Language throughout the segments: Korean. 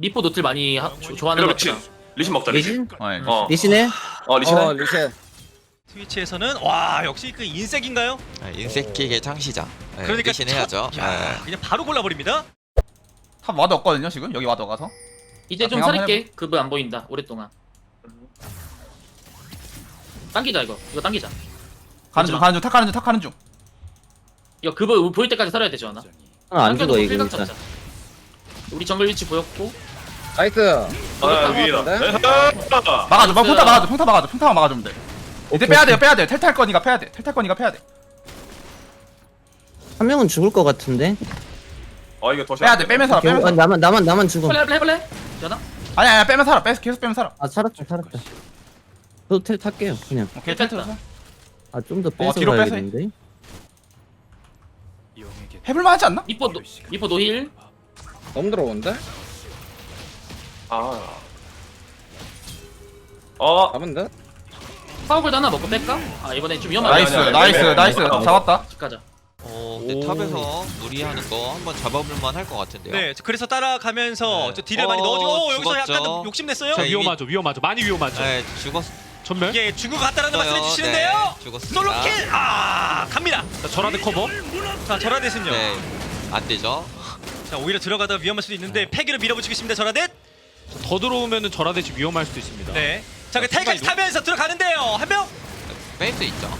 미포 노틀 많이 하, 조, 좋아하는 것 리신 같아. 리신 먹자 리신 리신? 어, 예. 어, 리신해? 어 리신 어해 리셋 트위치에서는 와 역시 그 인색인가요? 네, 인색킥의 창시자. 네, 그러니까 리신 해야죠. 첫- 야, 네. 그냥 바로 골라버립니다. 탑 와드 없거든요 지금 여기 와드 가서 이제 아, 좀 그냥 한번 살릴게. 그브 안 보인다. 오랫동안. 당기자 이거. 이거 당기자. 가는 중 가는 중탁 가는 중탁 가는 중 이거 그브 보일 때까지 살아야 되지 않아? 아, 안 죽어 이거 필각 일단. 잡자. 우리 정글 위치 보였고. 나이스 아 위에다 같은데? 아, 막아줘 막 나이스. 평타 막아줘 평타 막아줘 평타만 막아주면 돼 이제 오케이, 빼야 돼요. 빼야 돼 텔탈 거니까 빼야 돼 텔탈 거니까 빼야 돼 한 명은 죽을 것 같은데. 어 이거 도시 빼야 돼 빼면 살아 빼면 아, 살아 나만 나만 나만 죽음. 해볼래 해볼래 해볼래? 되나? 아니 아니 빼면 살아 빼 계속 빼면 살아 아 살았다 살았다. 저도 텔 탈게요 그냥. 오케이 뺐다. 텔탈 아좀 더 빼서 뒤로 빼서 해. 가야겠는데. 해볼만 하지 않나? 미포 노, 미포 노힐. 너무 들어오는데? 아 어, 잡은 듯? 파워골드 하나 먹고 뺄까? 아 이번에 좀 위험하다. 나이스 아니, 아니, 나이스 아니, 아니, 나이스 아니, 아니. 잡았다 집 가자. 어, 근데 오. 탑에서 무리하는 거 한번 잡아볼만 할 것 같은데요. 네, 그래서 따라가면서 네. 저 딜을 어, 많이 넣어주고 어, 여기서 죽었죠. 약간 욕심냈어요. 자, 위험하죠, 위험하죠, 많이 위험하죠. 네, 죽었. 전멸. 이게 죽은 것 같다라는 말씀해 네, 주시는데요. 죽었습니다. 솔로킬 아 갑니다. 자, 저라드 커버. 자 저라데스는요. 네, 안 되죠. 자 오히려 들어가다 위험할 수도 있는데 패기를 밀어붙이겠습니다 저라데. 더 들어오면은 저라듯이 위험할 수도 있습니다. 네. 자 그 탈까지 순간 타면서 들어가는데요 한 명. 뺄수 있죠.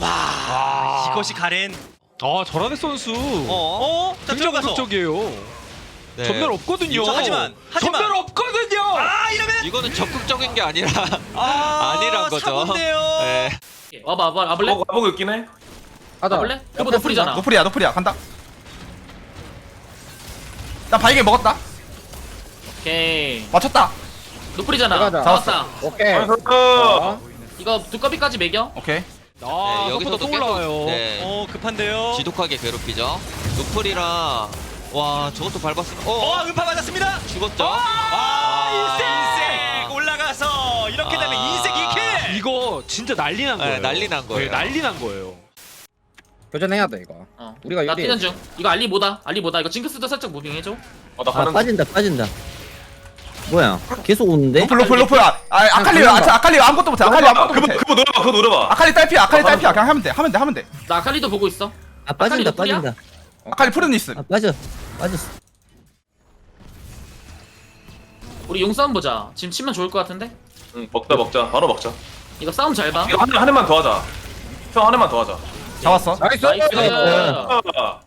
와 이것이 가렌. 아, 저라드 선수. 어? 자 굉장히 들어가서. 적극적이에요. 네. 전멸 없거든요. 자, 하지만, 하지만. 전멸 없거든요. 아 이러면 이거는 적극적인 게 아니라 아 아니란 거죠. 사고인데요. 네. 와봐 와봐 와볼래? 어, 가보고 있긴 해 하자 와볼래? 그브 노플이잖아. 노플이야 노플이야 간다 나 바이게 먹었다 오케이. 맞췄다 노플이잖아. 들어가자. 잡았다. 오케이 어, 어. 이거 두꺼비까지 매겨. 오케이 아, 네, 여기서도 여기서도 또 계속 올라와요. 네, 어 급한데요. 지독하게 괴롭히죠. 노플이라 와 저것도 밟았으면 어, 어 음파 맞았습니다. 죽었죠. 아 인색 올라가서 이렇게 되면 아. 인색 2킬. 이거 진짜 난리 난 네, 거예요. 난리 난 거예요. 네, 난리 난 거예요. 교전해야 돼 이거 어. 우리가 나 유리해. 뛰는 중. 이거 알리 뭐다? 알리 뭐다? 이거 징크스도 살짝 무빙 해줘. 어 나 아 가는 빠진다 빠진다. 뭐야? 계속 오는데? 노플 노플 노플 아 아, 아칼리 아, 저 아칼리 아무것도 못해 아칼리 아무것도 그거 못해 그거 노려봐 그거 노려봐 아칼리 딸피야 아칼리 어, 딸피야 그냥 하면 돼 하면 돼 하면 돼 나 아칼리도 보고 있어. 아 빠진다 아칼리? 빠진다. 아칼리 푸르니스 아 빠져 빠졌어. 우리 용 싸움 보자. 지금 치면 좋을 것 같은데? 응 먹자 먹자 바로 먹자 이거 싸움 잘 봐. 이거 한, 한 해만 더 하자 형 한 해만 더 하자 잡았어 나이스 나이스. 아,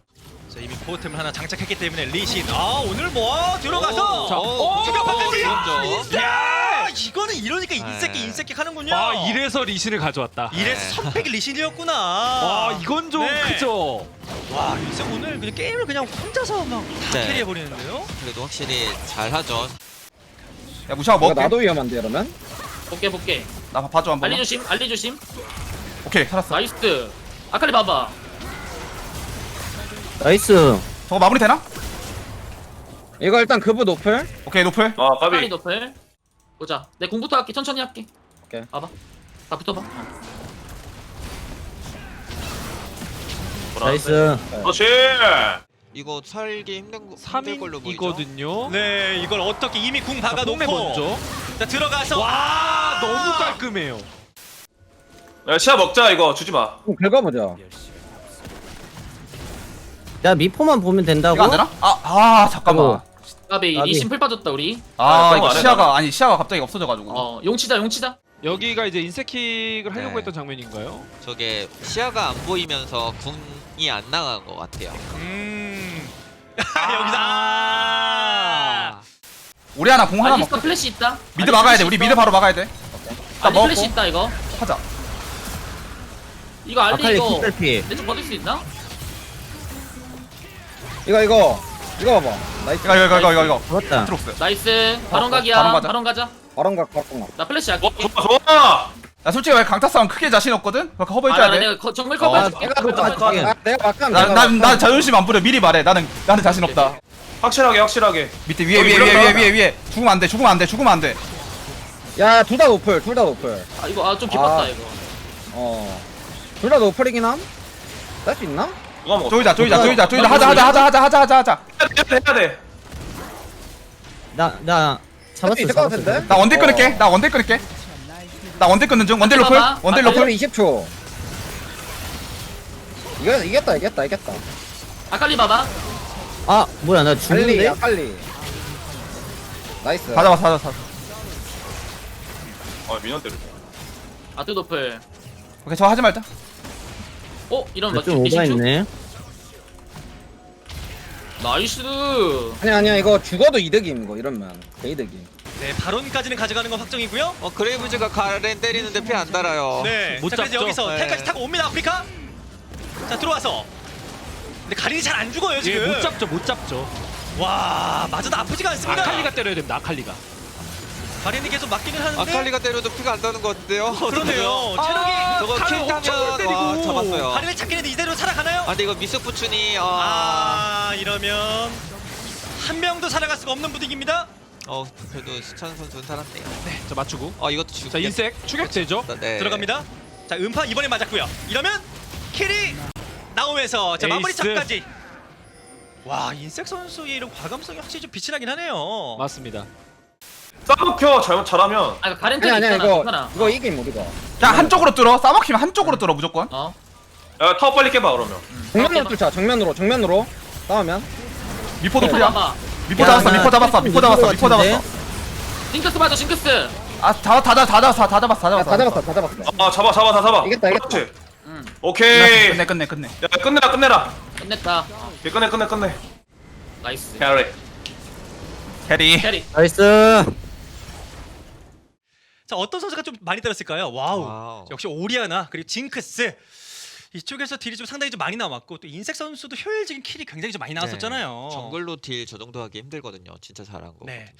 자 이미 코어템을 하나 장착했기 때문에 리신 아 오늘 뭐 들어가서 자, 어, 추격판까지 그렇죠. 야 이거는 이러니까 인색기 네. 인색기 하는군요 아, 이래서 리신을 가져왔다. 이래서 선택이 리신이었구나 아, 이건 좀 네. 크죠. 와 인색 오늘 그냥 게임을 그냥 혼자서 막다 네. 캐리해버리는데요 그래도 확실히 잘하죠. 야 무시하고 먹을게 나도 위험한데 이러면 볼게 볼게. 나 봐줘 한번 알리 조심. 알리 조심. 오케이 살았어 나이스. 아칼리 봐봐. 나이스. 저거 마무리 되나? 이거 일단 그브 노플 오케이 노플 아 아칼리 까비 노플. 보자. 내 공부터 할게. 천천히 할게. 오케이. 봐봐. 다 붙어봐. 어. 나이스. 그렇지 이거 살기 힘든 거 힘들 걸로 보이죠. 3인이거든요. 네 이걸 어떻게 이미 궁 박아놓고 먼저. 자 들어가서 와, 너무 깔끔해요. 야 시야 먹자 이거 주지마 좀 긁어보자 야 미포만 보면 된다고? 이거 안 되나? 아, 아 잠깐만 어. 까비 까비. 리신 풀 빠졌다 우리. 아거 이거 시야가 아니 시야가 갑자기 없어져가지고 어 용치자 용치자. 여기가 이제 인색킥을 하려고 네. 했던 장면인가요? 저게 시야가 안 보이면서 궁이 안 나간 것 같아요. 음 여기서 아 우리 하나 공 하나 알리스터 먹자 플래시 있다. 미드 알리 막아야 돼 플래시 우리 있어. 미드 바로 막아야 돼나 알리 플래시 먹고 있다 이거. 하자 이거 알리 아칼리 이거. 내쪽 버틸 수 있나? 이거 이거 이거 봐봐 나이스 이거 이거 이거 이거 이거 잡았다. 트록스 나이스. 바론 각이야. 바론 가자. 바론 가자. 바람각 바람각 나 플래시 어 할게. 좋아 좋아 나 솔직히 왜 강타 싸움 크게 자신 없거든? 그러니까 커버 아, 해줘야 나돼 내가 거- 정글 아, 커버해줄게. 내가 정글 그거 커버 해줄게. 할게. 아, 내가 막간 난, 난, 난 자존심 안 부려 미리 말해 나는 나는 자신 없다 확실하게 확실하게 밑에 위에 어, 위에 이거 위에. 위에 위에 위에 죽으면 안돼 죽으면 안돼 죽으면 안돼 야 둘 다 노플 둘 다 노플 아 이거 아 좀 깊었다 아. 이거. 어둘 다 노플이긴 함? 할수 있나? 누가 먹어 조이자 조이자 어, 조이자 조이자 어, 하자 하자 하자 하자 하자 하자 하자 해야 돼 해야 돼 나, 나, 잡았어, 것 잡았어. 같은데? 나 원딜 어. 끊을게 나 원딜 끊을게 나 원딜 끊는 중 원딜 로플 봐봐. 원딜 아, 로플 그럼 20초. 이거 이겼다 이겼다 이겼다. 아칼리 봐봐 아, 뭐야, 나 빨리 죽는데? 야 빨리. 나이스. 다 잡았어 다 잡았어 아 미년 때려 아트 노플 오케이 저 하지 말자 어? 이런 좀 맞춤 오버했네. 나이스 아니야 아니야 이거 죽어도 이득임 이거 이러면 개이득임. 네 바론까지는 가져가는 건 확정이고요. 어 그레이브즈가 가렌 때리는데 피 안 달아요 네. 못 자, 그래서 잡죠. 여기서 네. 텔까지 타고 옵니다 아프리카. 자 들어와서. 근데 가린이 잘 안 죽어요 지금. 예, 못 잡죠, 못 잡죠. 와 맞아도 아프지가 않습니다. 아칼리가 때려야 됩니다. 아칼리가. 가린이 계속 맞기는 하는데. 아칼리가 때려도 피가 안 다는 것 같은데요 그러네요. 체력이 저거 칼을 킬 엄청 타면 때리고. 와 잡았어요 가린을 잡긴 했는데 이대로 살아가나요? 아 근데 이거 미스푸춘이 아... 아 이러면 한 명도 살아갈 수가 없는 분위기입니다. 어 그래도 수찬 선수는 살았네요 자, 맞추고. 어 이것도 죽 자, 인색 추격제죠. 네. 들어갑니다. 자 음파 이번에 맞았고요. 이러면 킬이 나오면서 자 마무리 에이스. 잡까지. 와 인색 선수의 이런 과감성이 확실히 좀 빛이 나긴 하네요. 맞습니다. 싸먹혀 잘못 잘하면. 아 가렌 아니 텔 아니야 있잖아 이거 괜찮아. 이거 이김 우리가. 자 한쪽으로 뚫어. 싸먹히면 한쪽으로 뚫어 무조건. 어? 야 타워 빨리 깨봐 그러면. 정면으로 뚫자 정면으로 정면으로. 싸우면. 미포 네, 봐봐. 미포 야, 잡았어 나 미포 잡았어 미포 잡았어 미포 같은데? 잡았어. 싱크스 맞아 싱크스. 아다 다다다 잡았어 다 잡았어 다 야, 잡았어. 다 잡았어 다 잡았어. 아 잡아 잡아 다 잡아. 이겼다, 이겼다. 그렇지. 응. 오케이. 끝내 끝내 끝내. 야 끝내라 끝내라. 끝냈다. 오케이, 끝내 끝내 끝내. 나이스. 캐리. 캐리. 캐리. 나이스. 자 어떤 선수가 좀 많이 때렸을까요? 와우. 와우. 역시 오리아나 그리고 징크스 이쪽에서 딜이 좀 상당히 좀 많이 나왔고 또 인색 선수도 효율적인 킬이 굉장히 좀 많이 나왔었잖아요. 네. 정글로 딜 저 정도 하기 힘들거든요 진짜 잘한 거 네.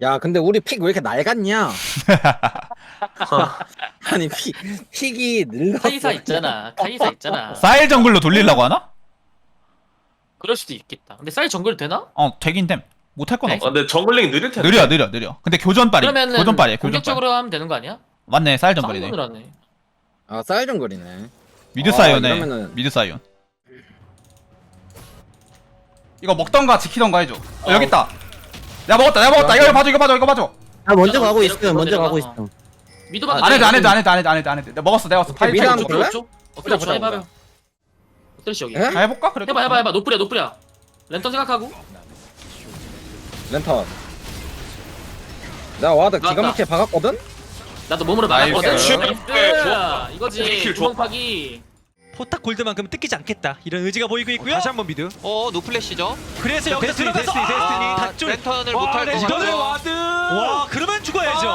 야 근데 우리 픽 왜 이렇게 낡았냐? 아니 픽 픽이 늙었어. 카이사 있잖아 카이사 있잖아 사일 정글로 돌리려고 하나? 그럴 수도 있겠다 근데 쌀 정글 되나? 어 되긴 됨 못할 건 네? 없어. 아 근데 정글링 느릴 텐데. 느려 느려 느려. 근데 교전 빨이 그러면은 교전 빨이야 교전 빨 공격적으로 하면 되는 거 아니야? 맞네 사일 정글이네. 쌍문을 하네. 아 쌀정거리네. 미드 아, 사이온에 이러면은- 미드 사이온 이거 먹던가 지키던가 해줘. 어, 여기 있다. 내가 먹었다 내가 먹었다. 이거 봐줘 이거 봐줘 이거 봐줘. 아, 먼저 야, 가고 이렇게 있어, 먼저. 가고 있어. 미드 안봐 해도 안 해도 안 해도 안 해도 안 해도 안 해도. 내가 먹었어 내가 먹었어. 파이 미드. 볼래? 쪽 보자, 어떻게 보자, 해봐요 보자. 어떨시 여기 에? 해볼까? 해봐 해봐 해봐. 노플이야 노플이야. 랜턴 생각하고 렌턴. 내가 와드 기가. 막히게 박았거든? 나도 몸으로 나이스. 막았거든 슈- 나이스. 네. 이거지 킬. 구멍파기 포탑 골드만큼은 뜯기지 않겠다 이런 의지가 보이고 있고요. 다시 한번 미드. 어 노플래시죠 그래서 여기서 데스티니, 들어가서 데스티니, 데스티니. 아, 아, 닷줄. 랜턴을 와, 못할 것 레지던의 같아요 와드. 와 그러면 죽어야죠. 아.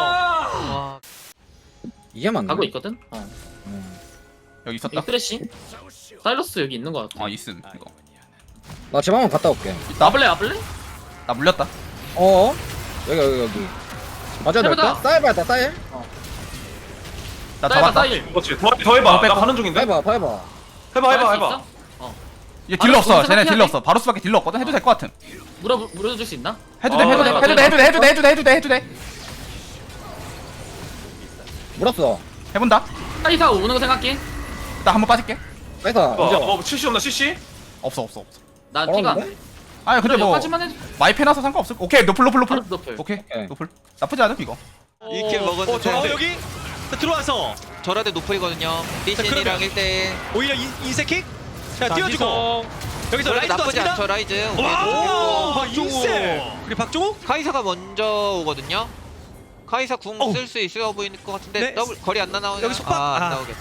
와, 이게 맞네. 가고 있거든 어 음. 여기 있었다 여기 쓰레쉬 사일러스 여기 있는 거 같아 어 있음 이거 나집 한번 갔다 올게. 있다 와블레 와블레? 나 물렸다 어? 여기 여기 여기. 맞아야 될까? 해보자. 싸일 봐야 돼 싸일. 나봐 잡았다 그렇지 더, 더 해봐 어, 뺄나 거? 가는 중인데 해봐 해봐. 해봐 해봐 할수 해봐 있어? 얘 딜러 아, 없어 쟤네 딜러 없어 바로스밖에 딜러 없거든 해도 될 것 같음 물어 물어줄 수 있나? 해도 돼 어, 해도 돼 해도 돼. 해도 돼 해도 돼 해도 돼 해도 돼 해도 돼 물었어. 해본다 카이사 오는 거 생각해 일단 한번 빠질게 사이사 어, 이제 뭐 CC 없나 CC? 없어 없어 없어 나 피가? 아니 근데 뭐 여기까지만 해줘 마이 페나서 상관없을 오케이 노플 노플 노플. 오케이 오케이. 노플. 나쁘지 않음 이거. 이 어, 먹었는데 저 여기? 자, 들어와서. 저라도 노플이거든요. 리신이랑 그러면- 1대1 오히려 인, 인색킥 자 띄워주고. 여기서 라이드 나쁘지 떴습니다. 않죠 라이즈. 와 박종욱. 인색 그리고 박종욱 카이사가 먼저 오거든요. 카이사 궁 어우. 쓸 수 있어 보이는 것 같은데 네. 더블 거리 안 나오냐 여기 속박. 아, 안 아. 나오겠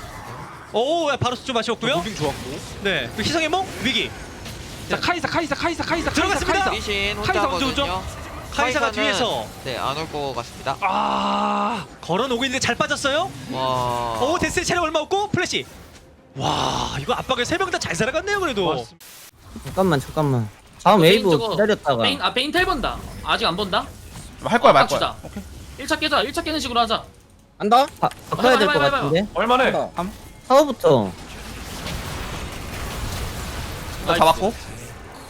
오 야, 바로 좀 아쉬웠고요. 무빙 좋았고. 네. 그리고 희성의 몽? 위기 자, 카이사, 카이사, 카이사, 카이사, 들어갔습니다. 카이사. 혼자 카이사 언제 오죠? 카이사가 뒤에서 네안 올 것 같습니다 아 걸어놓고 있는데 잘 빠졌어요 와 오 데스 체력 얼마 없고 플래시 와 이거 압박을 세명 다 잘 살아갔네요 그래도 잠깐만, 잠깐만. 다음 웨이브 저거 기다렸다가. 베인 아 베인 텔 본다 아직 안 본다 할 거야 말 아, 거야. 오케이 1차 깨자 1차 깨는 식으로 하자 한다? 바, 바꿔야 될것 해봐, 해봐, 같은데? 얼마네 한다. 사우부터. 나 잡았고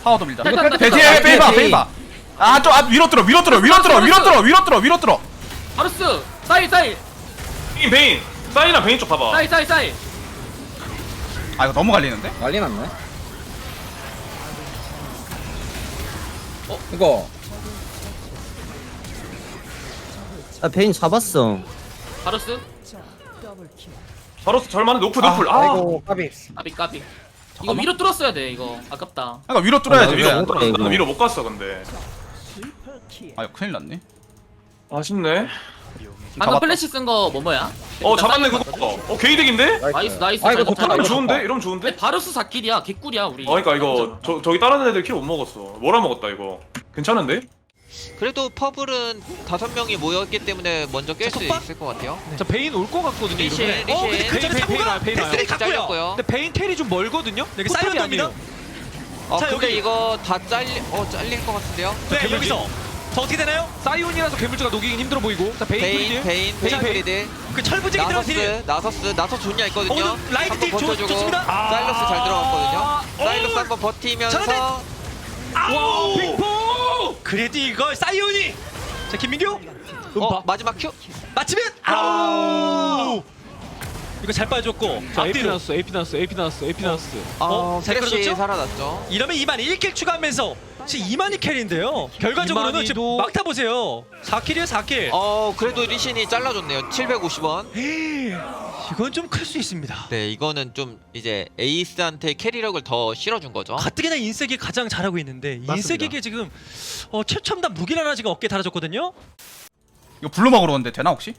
파워도 밀자 탈탈. 돼지 탈탈. 페이바 돼지. 페이바 아좀 아, 위로 들어 위로 들어 위로 들어 위로 들어 위로 들어 위로 들어 바루스 사일 사일 베인 베인 사이나 베인 쪽 봐봐 사일 사일 사일 아 이거 너무 갈리는데 난리 났네. 어? 이거 나 베인 잡았어. 바루스 바로 절만해 노프 노플 아, 아이고 까비 까비 까비 이거 위로 뚫었어야 돼 이거 아깝다 그러니까 위로 뚫어야지. 아, 위로 왜못안 갔어 이거. 위로 못 갔어 근데 아 이거 큰일 났네. 아쉽네 방금 잡았다. 플래시 쓴 거 뭐 뭐야? 어 잡았네 그거 어 게이득인데? 나이스 나이스 아 이거 잘 좋다 잡았다. 이러면 이거 좋은데? 이러면 좋은데? 바루스 4킬이야 개꿀이야 우리 어 그니까 이거 저, 저기 다른 애들 킬 못 먹었어 뭐라 먹었다 이거 괜찮은데? 그래도 퍼블은 다섯 명이 모였기 때문에 먼저 깰수 속박? 있을 것 같아요. 자 베인 올 것 같거든요. 리신, 이러면. 리신. 어 근데 그 전에 베인, 사고가 베인, 베인, 패스리 베인 갔고요 잘렸고요. 근데 베인 텔이 좀 멀거든요. 네, 이게 포탑이 사이언 돕니다. 아니에요. 어, 자, 근데 여기. 이거 다 잘리, 어, 잘릴 것 같은데요? 네 여기서 자 어떻게 되나요? 사이온이라서 괴물주가 녹이긴 힘들어 보이고. 자 베인 베인, 프리드. 베인, 베인 프리드. 그 철부지기 들어간 딜 나서스, 나서스, 나서스 존냐 있거든요. 어, 근데 라이트 한번 딜 좋- 버텨주고. 좋습니다. 사일러스 잘 들어갔거든요. 사일러스 오. 한번 버티면서. 잘하네. 아우 그래도 이걸 사이온이 자 김민규 어, 마지막 큐. 맞히면 아우 이거 잘 빠졌고 자 AP 앞뒤로 나왔어. AP 나왔어. AP 나왔어. AP 나왔어. 어, 어, 잘 크래쉬 끌어줬죠? 살아났죠. 이러면 2만 1킬 추가하면서 지금 2만이 킬인데요 결과적으로는 지금 이만희도- 막타 보세요 4킬이에요 4킬 어, 그래도 리신이 잘라줬네요. 750원. 이건 좀 클 수 있습니다 네, 이거는 좀 이제 에이스한테 캐리력을 더 실어준 거죠. 가뜩이나 인색이 가장 잘하고 있는데 인색에게 지금 어, 최첨단 무기를 하나 지금 어깨에 달아줬거든요 이거 블루 먹으러 오는데 되나 혹시?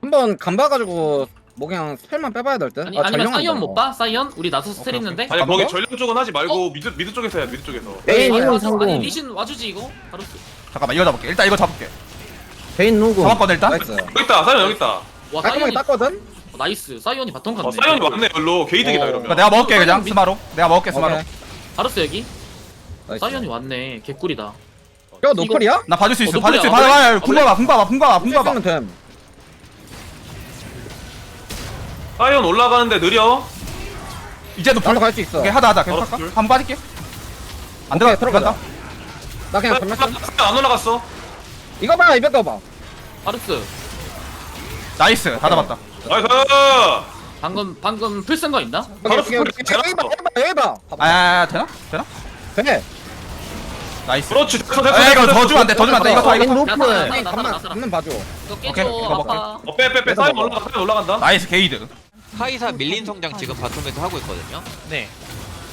한번 감봐가지고 뭐 그냥 스펠만 빼봐야 될 듯 아니 아니면 사이언 못 봐? 사이언? 우리 나서 스텔 있는데? 아니 아, 거기 뭐? 전령 쪽은 하지 말고 미드 미드 쪽에서 해야 돼 미드 쪽에서 베인 아니, 이름 와줘. 아니. 리신 와주지 이거 바루스 잠깐만 이거 잡을게. 일단 이거 잡을게. 베인 누구? 잡았거든 일단. 나이스 여기 있다 사연 여기 있다 와 깔끔하게 사이언이 땄거든? 어, 나이스 사이언이 바통 갔네 어 사연이 왔네 별로 게이득이다 어. 이러면 그러니까 내가 먹을게 그냥 미- 스마로. 내가 먹을게 스마로. 오케이 여기 나이스. 사이언이 왔네 개꿀이다 저 노플이야? 나 봐줄 수 있어. 어, 봐줄 수 있어. 노플이야. 봐봐. 어, 궁 봐봐. 궁 봐봐. 궁 봐봐. 궁 봐봐. 쓰면 됨 사연 올라가는데 느려 이제 너 나도 갈수 있어 오케이 하다 하다. 계속 어, 할까? 둘. 한번 빠질게. 안 들어가. 들어가자. 들어간다. 나 그냥 사연 전멸 안 올라갔어 이거 봐 이거 봐 바루스 나이스. 다 잡았다. 나이스 방금 방금 풀 쓴 거 있나? 바로 여기 여기 스플릿 여기 봐 여기 봐 여기 봐아 되나? 되나? 돼 나이스. 그렇지 됐어 됐어 아 이거 됐어, 더 주면 안 돼. 더 주면 안 돼. 이거 더 베인 이거. 나사, 나사, 나사, 잠만. 잠만 봐줘 이거 오케이, 깨줘 이거 먹게. 어, 빼, 빼, 빼. 올라가, 사연 올라간다. 나이스 게이드. 카이사 밀린 성장 지금 바텀에서 하고 있거든요. 네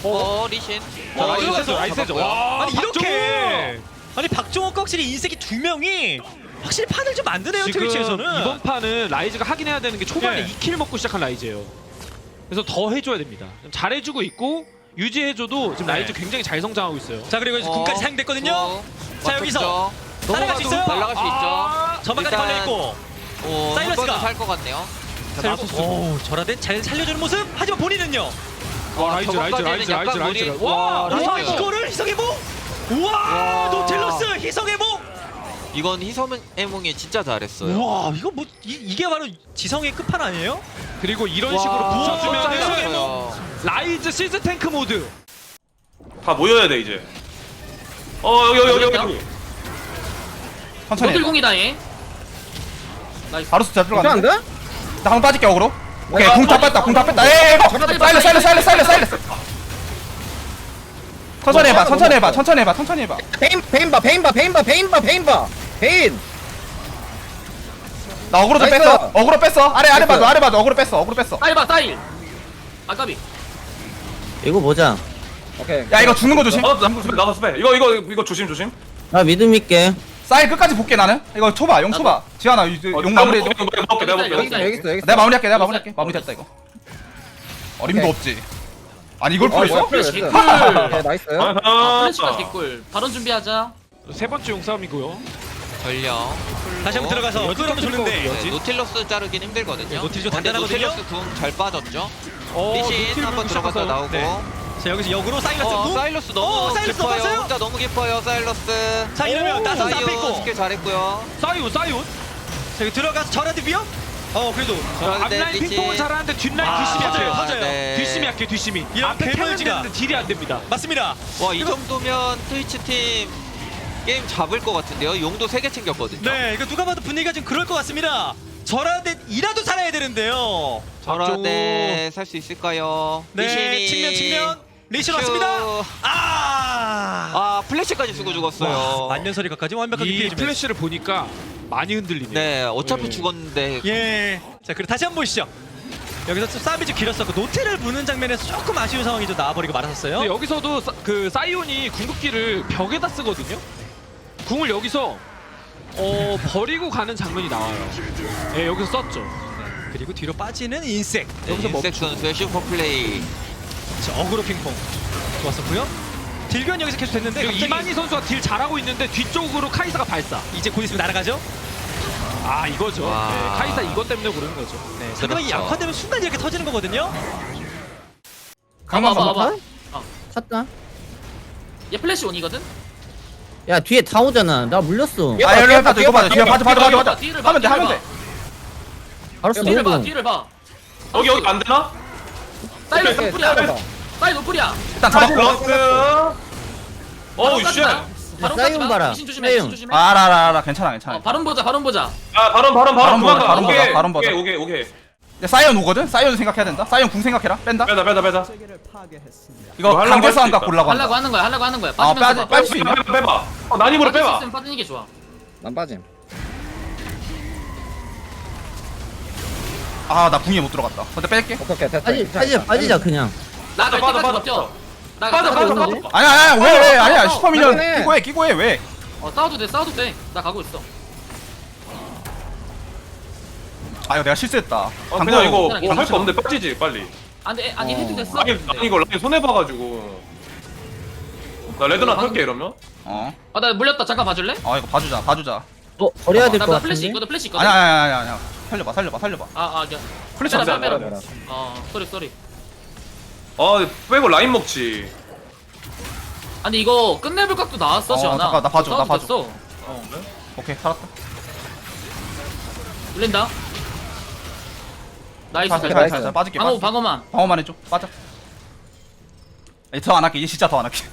어, 리신. 자, 어, 라이스 이거 세죠. 라이스 세죠. 잡았고요. 와. 아니 이렇게 아니 박종호 확실히 인색이 두 명이 확실히 판을 좀 만드네요 지금 트위치에서는 이번 판은 라이즈가 하긴 해야 되는 게 초반에 예. 2킬 먹고 시작한 라이즈예요. 그래서 더 해줘야 됩니다. 좀 잘해주고 있고 유지해줘도 지금 네. 라이즈 굉장히 잘 성장하고 있어요. 자 그리고 이제 어, 군까지 사용됐거든요 어, 자, 여기서. 따라갈 수 있어요? 날아갈 수 아, 저만까지 일단- 걸려 있고 오, 한 사일러스가- 번은 살것 같네요. 오 저라데 잘 살려주는 모습 하지만 본인은요 와 라이즈 라이즈 라이즈 라이즈 무리- 라이즈. 와, 와 라이즈. 라이즈. 이거를 희성의 목 우와 와. 노틸러스 희성의 목 이건 희섬 애몽이 진짜 잘했어요. 우와 이거 뭐 이, 이게 바로 지성의 끝판 아니에요? 그리고 이런 와, 식으로 붙여주면 잘했어요. 라이즈 시즈 탱크 모드. 다 모여야 돼, 이제. 어, 여기, 여기, 여기, 여기. 천천히. 해. 노들공이다 얘 나이스 바로 숫자 이거 안. 돼? 나 한번 빠질게 어그로. 오케이 아, 궁다 뺐다. 궁 다 뺐다. 에이 이거. 저러다 사일러스 사일러스 사일러스 사일러스 사일러스. 천천히 해봐. 천천히 해봐. 천천히 해봐. 천천히 해봐. 베인 베인 봐 베인 봐 베인 봐 베인 봐 베인 봐 베인 나 어그로 좀 나이스. 뺐어. 어그로 뺐어. 아래 아래 나이스. 봐도 아래 봐도 어그로 뺐어. 어그로 뺐어. 사일 봐 사일 아까비 이거 보자. 오케이 야 이거 죽는 거 조심. 나도, 나도 스페, 나도 스페. 이거, 이거, 이거 조심, 조심. 나 믿음 있게. 사일 끝까지 볼게 나는. 이거 초봐. 용 초봐. 지환아 이- 어, 용 마무리. 내가 먹을게, 내가. 여기 있어 여기 있어 여기 있어 내가 마무리할게. 내가 마무리할게. 마무리 됐다 이거. 어림도 오케이. 없지. 아니 이걸 어, 풀어 있어? 뭐야, 플래시 풀렸어. 개꿀 오케이, 나이스 아 아하. 플래시가 개꿀 발언 준비하자 세 번째 용싸움이고요. 전령. 다시 한번 들어가서 좋는데 네, 노틸러스 자르긴 힘들거든요. 네, 노틸 좀 근데 단단하거든요? 노틸러스 궁잘 빠졌죠. 어, 리신 노틸 한번 들어갔다 시작해서- 나오고. 네. 자 여기서 역으로 사일러스 어, 궁. 사일러스 어, 너무 사일러스 깊어요. 넘어갔어요? 혼자 너무 깊어요, 사일러스. 자 이러면 앞에 사이온 있고 스킬 잘했고요. 사이온 사이온. 자 여기 들어가서 저라도 비어? 어 그래도 그런데 앞라인 리신- 핑퐁은 잘하는데 뒷라인 아, 뒷심이 맞아요, 약해요. 맞아요. 네. 뒷심이 약해 뒷심이. 이런 앞에 캐면 괴물지가- 되는데 딜이 안 됩니다. 맞습니다 와, 이 정도면 트위치 팀 게임 잡을 것 같은데요. 용도 3개 챙겼거든요. 네 이거 누가 봐도 분위기가 좀 그럴 것 같습니다 저라도 이라도 살아야 되는데요 저라데 살 수 있을까요? 네 리신이 측면 측면 리신 큐. 왔습니다 아, 아, 플래시까지 쓰고 죽었어요. 와, 만년설이가까지 완벽하게 이 피해주면서 플래시를 보니까 많이 흔들리네요. 네, 어차피 네. 죽었는데 예. 자, 그리고 다시 한 번 보시죠. 여기서 좀 싸움이 좀 길었었고 노트를 무는 장면에서 조금 아쉬운 상황이 좀 나와버리고 말았었어요. 여기서도 사, 그 사이온이 궁극기를 벽에다 쓰거든요. 궁을 여기서 어 버리고 가는 장면이 나와요. 예, 여기서 썼죠. 그리고 뒤로 빠지는 인색. 네, 여기서 뭐 인색 선수의 슈퍼 플레이. 자, 어그로 핑퐁 좋았었고요. 딜변 여기서 계속 됐는데 그리고 갑자기 이만희 선수가 딜 잘하고 있는데 뒤쪽으로 카이사가 발사. 이제 곧 있으면 날아가죠. 아 이거죠. 와. 네, 카이사 이것 때문에 그런 거죠. 네, 상당히 그렇죠. 약화되면 순간 이렇게 터지는 거거든요. 강만 봐봐, 봐봐. 어. 찼다. 얘 플래시 온이거든? 야 뒤에 다 오잖아. 나 물렸어. 야, 아 여기 봐줘 이거 봐줘 뒤에 봐줘 봐줘 봐줘 봐줘 뒤를 봐, 하면 돼 뒤를 하면 봐. 돼 바로 뒤를 봐. 뒤를 봐 여기 여기 안 되나? 사이 노플이야. 사이 노플이야 일단 잡았고 플러스. 어우 쉣. 바로 사이온 까지 마 봐라. 조심해 사이온. 조심해 아, 알아 알아 알아 괜찮아 괜찮아 어, 바론 보자 바론 보자 아 바론 바론 바론 바론 도망가. 바론 보자, 오케이, 바론 보자. 오케이 오케이 오케이. 야, 사이온 오거든? 사이온 생각해야 된다 사이온 궁 생각해라 뺀다 빼다 빼다 빼다. 이거 하려고 할수 한각 있다. 보려고 한다 하려고 하는 거야 하려고 하는 거야 아, 빠지면서 빠지- 봐. 빠질 수 있나? 빼봐 빼봐. 어 난입으로 빠질 수 빼봐. 있으면 빠지는 게 좋아 난 빠짐. 아나 궁에 못 들어갔다 근데 뺄게 오케이 오케이 됐어. 빠지 빠지자 빠지자 그냥. 나갈 빠져, 빠져, 버텨 빠져 때까지 빠져 버텨. 빠져. 아니야 아니야 왜 왜 아니야 어, 슈퍼 미니언 빨리 해. 끼고 해 끼고 해 왜 어 싸워도 돼 싸워도 돼 나 가고 있어 아 이거 내가 실수했다 어, 방금 그냥 이거 뭐 할 거. 없는데 빠지지 빨리. 안 돼 아니 어. 해도 됐어 아니 근데. 아니 이거 라인 손해 봐가지고. 나 레드나 털게 이러면. 어아 아, 나 물렸다 잠깐 봐줄래? 이거 봐주자 봐주자 어 버려야 될 나, 것 나 플래시 같은데. 있거든 플래시 있거든 아니야 아니야 아니야 아니야 살려봐 살려봐 살려봐 아아 야. 플래시 빼라, 없어 빼라, 빼라, 빼라. 빼라. 어 쏘리 쏘리 아 빼고 라인 먹지. 아니 이거 끝내볼 각도 나왔어 어, 지원아 잠깐, 나 봐줘, 나 봐줘. 됐어. 어 오케이 살았다 물린다 나이스 살살 잘 살살 나이스. 살살 빠질게 방어 빠질게 방어만 방어만 해줘 빠져 더안 할게 이제 진짜 더 안 할게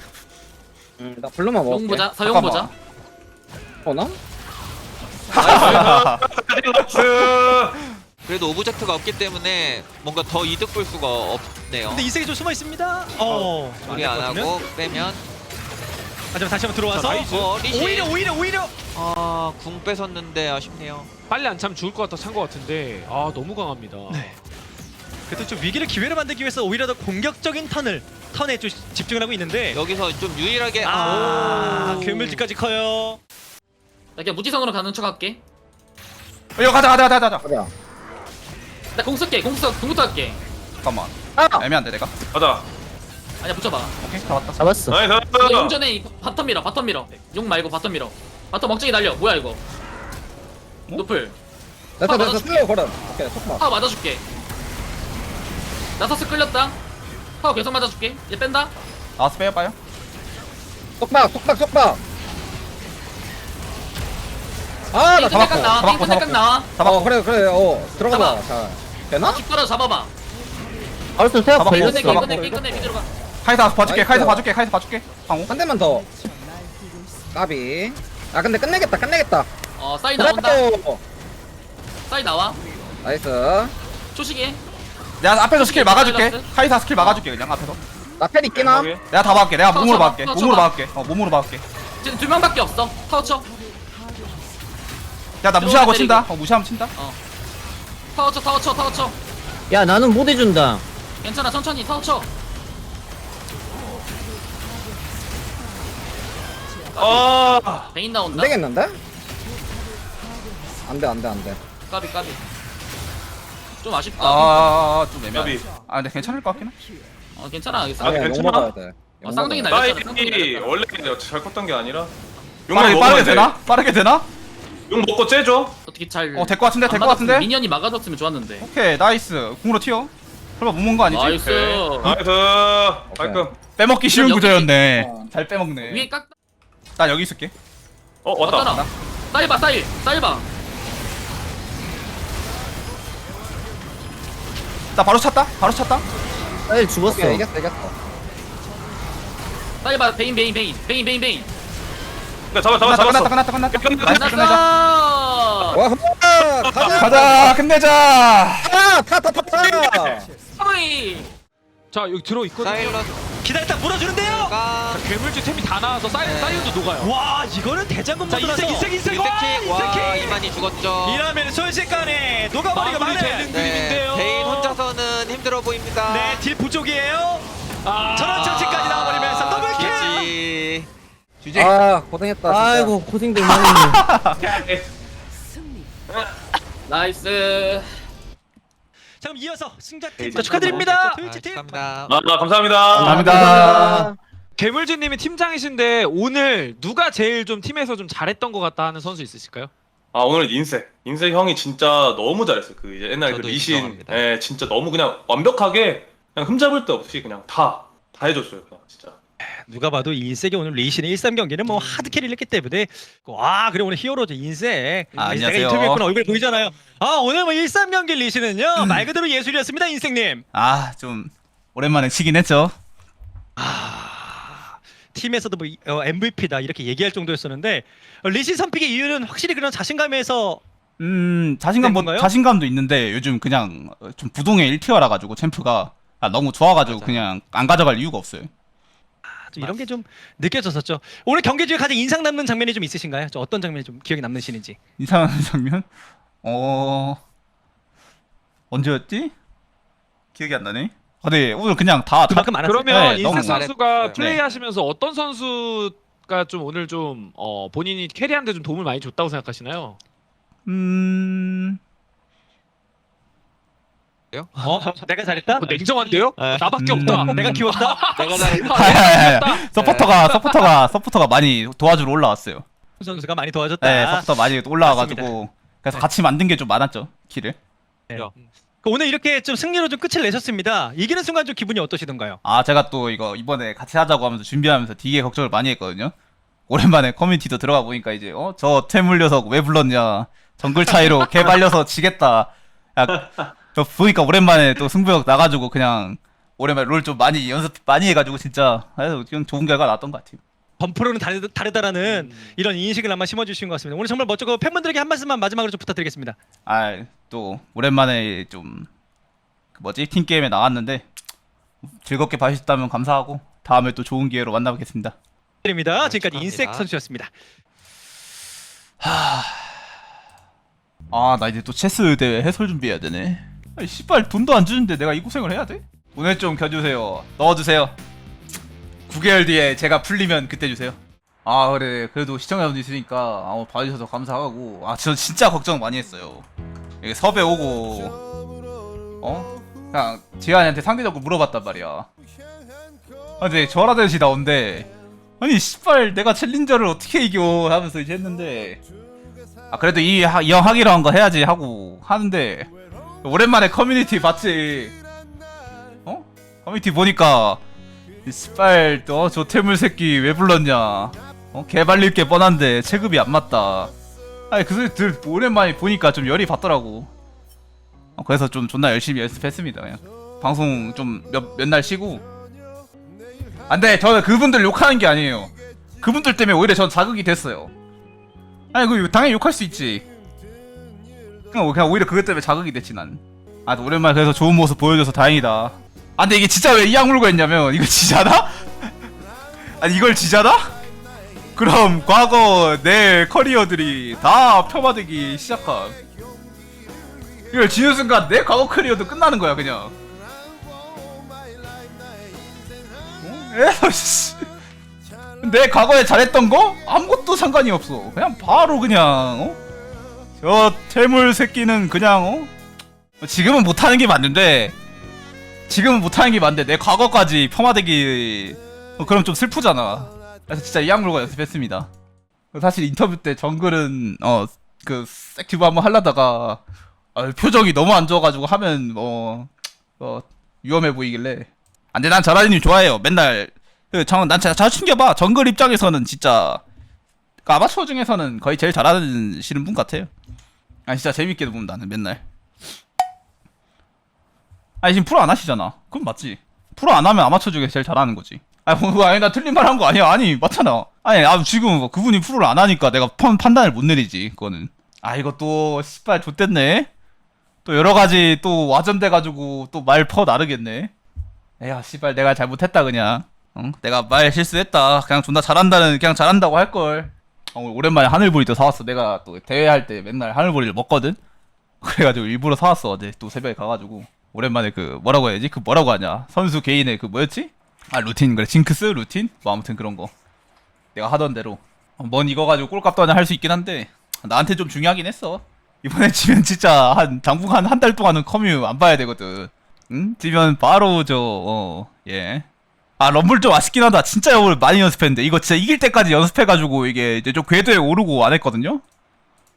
음, 나 블루만 먹을게. 용 보자 서용 잠깐만. 보자 어 나? 그래도 오브젝트가 없기 때문에 뭔가 더 이득 볼 수가 없네요. 근데 인색이 좀 숨어 있습니다. 어. 우리 안 하고 빼면 하지만 다시 한번 들어와서 나이스. 어, 리시. 오히려 오히려 오히려 아, 궁 뺏었는데 아쉽네요. 빨리 안 차면 죽을 것 같아 찬것 같은데 아 너무 강합니다. 네. 그래도 좀 위기를 기회로 만들기 위해서 오히려 더 공격적인 턴을 턴에 좀 집중을 하고 있는데 여기서 좀 유일하게 아 오. 괴물지까지 커요. 나 그냥 무지성으로 가는 척 할게 이거 가자 가자 가자 가자 가자. 나 공 쓸게 공부터 공부터 할게 잠깐만 아! 애매한데 내가 가자. 아니야 붙여봐 오케이 잡았다 잡았어. 나이스. 이거 용 전에 이 바텀 밀어 바텀 밀어 용 말고 바텀 밀어 바텀 멍청이 날려 뭐야 이거 노플 됐어 아, 됐어 맞아줄게. 슬로우 걸어. 오케이 속마. 파워 맞아줄게 나사스 끌렸다 파워 계속 맞아줄게 얘 뺀다 나와서 빼봐요 속박 속박 속박. 아, 나 잡았고, 나와 띵 잡았고, 잡았고. 나와 어 잡았고 그래 그래 어 들어가봐. 잡아. 자 되나? 죽 떨어 잡아봐 쏘 태워 잡았고. 걸렸어. 끝내 잡았고. 끝내 끝내 미드로 가 카이사 봐줄게. 카이사 봐줄게 카이사 봐줄게 방어 한 대만 더. 까비. 아 근데 끝내겠다 끝내겠다. 어 사이 나온다 그래도 사이 나와 나이스. 초식에 내가 앞에서 스킬 막아줄게? 카이사 스킬 막아줄게 그냥 앞에서 나펠 있긴 함. 내가 다 막을게 내가 쳐, 몸으로 막을게 쳐, 몸으로. 막을게 어 몸으로 막을게 지금 두 명밖에 없어 타워 쳐 야 나 무시하고 때리고. 친다 어 무시하면 친다 타워 쳐 타워 쳐 타워 쳐 야 나는 못 해준다. 괜찮아 천천히 타워 쳐 아. 베인 안 나온다 되겠는데? 안 돼 안 돼 안 돼. 까비 까비 좀 아쉽다 아좀 애매하네 까비. 아 근데 괜찮을 것 같긴 해 어 괜찮아 아, 괜찮아 용 괜찮아? 먹어야 돼. 어, 쌍둥이 먹어야 돼. 날렸잖아 쌍둥이 날렸잖아 원래 잘 컸던 게 아니라. 빠르게 먹으면 빠르게 돼. 되나? 빠르게 되나? 용 먹고 째줘. 어떻게 잘 어 될것 같은데? 될안것 맞았으면 같은데? 미니언이 막아줬으면 좋았는데. 오케이 나이스. 궁으로 튀어. 설마 못 먹은 거 아니지? 나이스. 나이스. 깔끔. 빼먹기 쉬운 여기- 구조였네. 어. 잘 빼먹네. 위에 깍. 나 여기 있을게. 어 왔다. 봐 사일 사일. 봐나 바로 찼다? 바로 찼다? 사일 죽었어. 오케이 이겼어. 사일 봐 베인 베인 베인. 베인 베인 베인 그래 잡아 잡아 끝났다 잡았어. 끝났다 끝났다 끝났다 끝났다. 나이스 끝내자 끝났어 와 가자. 가자 끝내자 타 타 타타. 어이 자 여기 들어 있거든요. 사일런스가 기다렸다 물어주는데요. 자, 괴물주 템이 다 나와서 사이 네. 사이온도 녹아요. 와 이거는 대장금 자 인색 인색 인색 인색킥 와와 인색킥. 이만희 죽었죠. 이러면 순식간에 녹아버리고 마무리 마네. 되는 네, 그림인데요. 베인 혼자서는 힘들어 보입니다. 네, 딜 부족이에요. 아, 전원 장치까지 나와버리면서. GG. 주제. 아 고생했다. 진짜. 아이고 고생들 많이. 나이스. 자 그럼 이어서 승자팀 네, 자, 축하드립니다. 아, 트위치 팀. 축하합니다. 아, 감사합니다. 감사합니다. 괴물주님이 팀장이신데 오늘 누가 제일 좀 팀에서 좀 잘했던 것 같다 하는 선수 있으실까요? 아 오늘 인색 인색 형이 진짜 너무 잘했어요. 그 이제 옛날 그 저도 인정합니다. 예, 진짜 너무 그냥 완벽하게 그냥 흠잡을 데 없이 그냥 다 다 해줬어요. 그냥 진짜. 누가 봐도 인색이 오늘 리신의 1, 3 경기는 뭐 하드 캐리를 했기 때문에 와 그래 오늘 히어로즈 인색 아, 안녕하세요. 인터뷰했구나 얼굴 보이잖아요 아 오늘 뭐 1, 3 경기 리신은요 말 그대로 예술이었습니다 인색님 아, 좀 오랜만에 치긴 했죠. 아 팀에서도 뭐 이- 어, MVP다 이렇게 얘기할 정도였었는데 어, 리신 선픽의 이유는 확실히 그런 자신감에서 음, 자신감 뭐? 자신감도 있는데 요즘 그냥 좀 부동의 1티어라 가지고 챔프가 아, 너무 좋아 가지고 맞아. 그냥 안 가져갈 이유가 없어요. 아, 좀 이런 게 좀 느껴졌었죠 오늘 경기 중에 가장 인상 남는 장면이 좀 있으신가요? 저 어떤 장면이 좀 기억에 남으시는지 이상한 장면? 어 언제였지? 기억이 안 나네. 아, 네 오늘 그냥 다 다- 그만큼 많았어요 그러면 네, 너무 인색 선수가 잘했어요. 플레이하시면서 어떤 선수가 좀 오늘 좀 어, 본인이 캐리하는데 좀 도움을 많이 줬다고 생각하시나요? 음 어? 내가 잘했다? 뭐 냉정한데요? 네. 나밖에 음. 없다. 내가 키웠다? 내가 잘했다. 하하하하. 서포터가 서포터가 서포터가 많이 도와주러 올라왔어요. 선수가 많이 도와줬다 네, 서포터 많이 올라와가지고 그래서 같이 만든 게 좀 많았죠 키를. 네. 그 오늘 이렇게 좀 승리로 좀 끝을 내셨습니다. 이기는 순간 좀 기분이 어떠시던가요? 아 제가 또 이거 이번에 같이 하자고 하면서 준비하면서 되게 걱정을 많이 했거든요. 오랜만에 커뮤니티도 들어가 보니까 이제 어저 태물 녀석 왜 불렀냐 정글 차이로 개 발려서 지겠다. 야, 저 보니까 오랜만에 또 승부욕 나가지고 그냥 오랜만에 롤 좀 많이 연습 많이 해가지고 진짜 그래서 그냥 좋은 결과 나왔던 것 같아요. 범프로는 다르, 다르다라는 이런 인식을 아마 심어주신 것 같습니다. 오늘 정말 멋지고 팬분들에게 한 말씀만 마지막으로 좀 부탁드리겠습니다. 아 또 오랜만에 좀그 뭐지 팀 게임에 나왔는데 즐겁게 봐주셨다면 감사하고 다음에 또 좋은 기회로 만나뵙겠습니다. 드립니다. 네, 지금까지 축하합니다. 인색 선수였습니다. 아 나 이제 또 체스 대회 해설 준비해야 되네 아이 씨발 돈도 안 주는데 내가 이 고생을 해야 돼? 돈을 좀 겨주세요. 넣어주세요. 9개월 뒤에 제가 풀리면 그때 주세요. 아 그래. 그래도 시청자분들 있으니까 아, 봐주셔서 감사하고. 아 저 진짜 걱정 많이 했어요. 이게 섭외 오고. 어? 그냥 지한이한테 상대적으로 물어봤단 말이야. 아 근데 저라듯이 나온대. 아니 씨발 내가 챌린저를 어떻게 이겨? 하면서 이제 했는데. 아 그래도 이형 하기로 한 거 해야지 하고 하는데 오랜만에 커뮤니티 봤지? 어? 커뮤니티 보니까 이 씨발 너저 태물 새끼 왜 불렀냐? 어? 개발릴 게 뻔한데 체급이 안 맞다. 아니 그 소리 들 오랜만에 보니까 좀 열이 받더라고. 어, 그래서 좀 존나 열심히 연습했습니다 그냥. 방송 좀몇몇 날 쉬고. 안돼! 저는 그분들 욕하는 게 아니에요. 그분들 때문에 오히려 전 자극이 됐어요. 아니 그 당연히 욕할 수 있지. 그냥, 그냥 오히려 그것 때문에 자극이 됐지 난. 아 오랜만에 그래서 좋은 모습 보여줘서 다행이다. 아 근데 이게 진짜 왜 이 악 물고 했냐면 이거 지잖아? 아니 이걸 지잖아? 그럼 과거 내 커리어들이 다 폄하되기 시작함. 이걸 지는 순간 내 과거 커리어도 끝나는 거야 그냥. 어? 에서 씨. 내 과거에 잘했던 거 아무것도 상관이 없어. 그냥 바로 그냥 어? 저 태물 새끼는 그냥 어? 지금은 못하는 게 맞는데 지금은 못하는 게 맞는데 내 과거까지 폄하되기 어, 그럼 좀 슬프잖아. 그래서 진짜 이 악물고 연습했습니다. 사실 인터뷰 때 정글은 어그 섹티브 한번 하려다가 아, 표정이 너무 안 좋아가지고 하면 뭐 어, 위험해 보이길래 안돼 난 자라님 좋아해요. 맨날 그, 자주 챙겨봐. 정글 입장에서는 진짜, 그 아마추어 중에서는 거의 제일 잘하시는 분 같아요. 아, 진짜 재밌게 보면 나는 맨날. 아니, 지금 프로 안 하시잖아. 그럼 맞지. 프로 안 하면 아마추어 중에 제일 잘하는 거지. 아니, 뭐, 아니, 나 틀린 말 한 거 아니야. 아니, 맞잖아. 아니, 아, 지금 뭐 그분이 프로를 안 하니까 내가 판, 판단을 못 내리지, 그거는. 아, 이거 또, 씨발, 좆됐네. 또 여러 가지 또 와전돼 가지고 또 말 퍼 나르겠네. 에야 씨발 내가 잘못했다 그냥 응? 내가 말 실수했다 그냥 존나 잘한다는 그냥 잘한다고 할 걸 어, 오랜만에 하늘보리도 사왔어. 내가 또 대회할 때 맨날 하늘보리를 먹거든? 그래가지고 일부러 사왔어. 어제 또 새벽에 가가지고. 오랜만에 그 뭐라고 해야지? 그 뭐라고 하냐? 선수 개인의 그 뭐였지? 아 루틴. 그래 징크스? 루틴? 뭐 아무튼 그런 거. 내가 하던 대로. 어, 뭔 이거 가지고 꼴값도 하냐 할 수 있긴 한데 나한테 좀 중요하긴 했어. 이번에 지면 진짜 한 당분간 한 달 동안은 커뮤 안 봐야 되거든. 응? 지면 바로 저 어 예 아 럼블 좀 아쉽긴 하다. 진짜 오늘 많이 연습했는데. 이거 진짜 이길 때까지 연습해가지고 이게 이제 좀 궤도에 오르고 안 했거든요?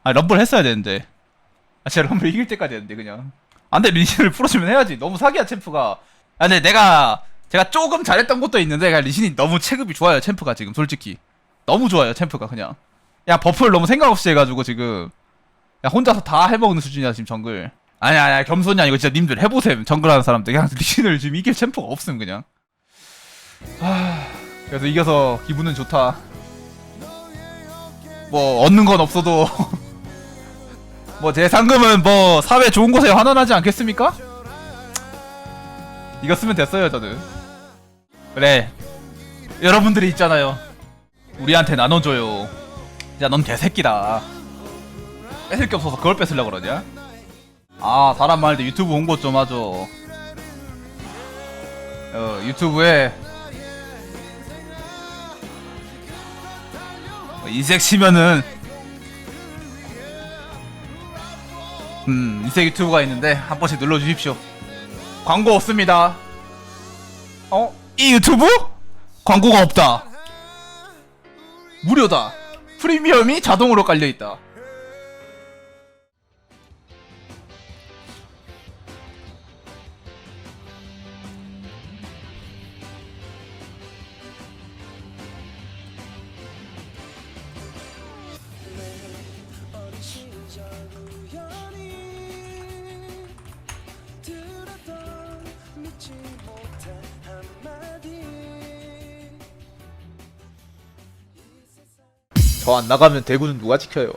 아 럼블 했어야 되는데. 아 진짜 럼블 이길 때까지 했는데 그냥. 안돼 리신을 풀어주면 해야지. 너무 사기야 챔프가. 아 근데 내가 제가 조금 잘했던 것도 있는데 그냥 리신이 너무 체급이 좋아요 챔프가 지금 솔직히. 너무 좋아요 챔프가 그냥. 야 버프를 너무 생각 없이 해가지고 지금. 야 혼자서 다 해먹는 수준이야 지금 정글. 아니야 아니야 겸손이 아니고 진짜 님들 해보셈 정글 하는 사람들. 그냥 리신을 지금 이길 챔프가 없음 그냥 하... 그래서 이겨서 기분은 좋다. 뭐 얻는 건 없어도. 뭐 제 상금은 뭐 사회 좋은 곳에 환원하지 않겠습니까? 이겼으면 됐어요 저는. 그래. 여러분들이 있잖아요. 우리한테 나눠줘요. 야 넌 개새끼다. 뺏을 게 없어서 그걸 뺏으려고 그러냐? 아 사람 때 유튜브 홍보 좀 하죠. 어 유튜브에 어, 인색 치면은 음 인색 유튜브가 있는데 한 번씩 눌러주십시오. 광고 없습니다. 어? 이 유튜브? 광고가 없다. 무료다. 프리미엄이 자동으로 깔려있다 안 나가면 대구는 누가 지켜요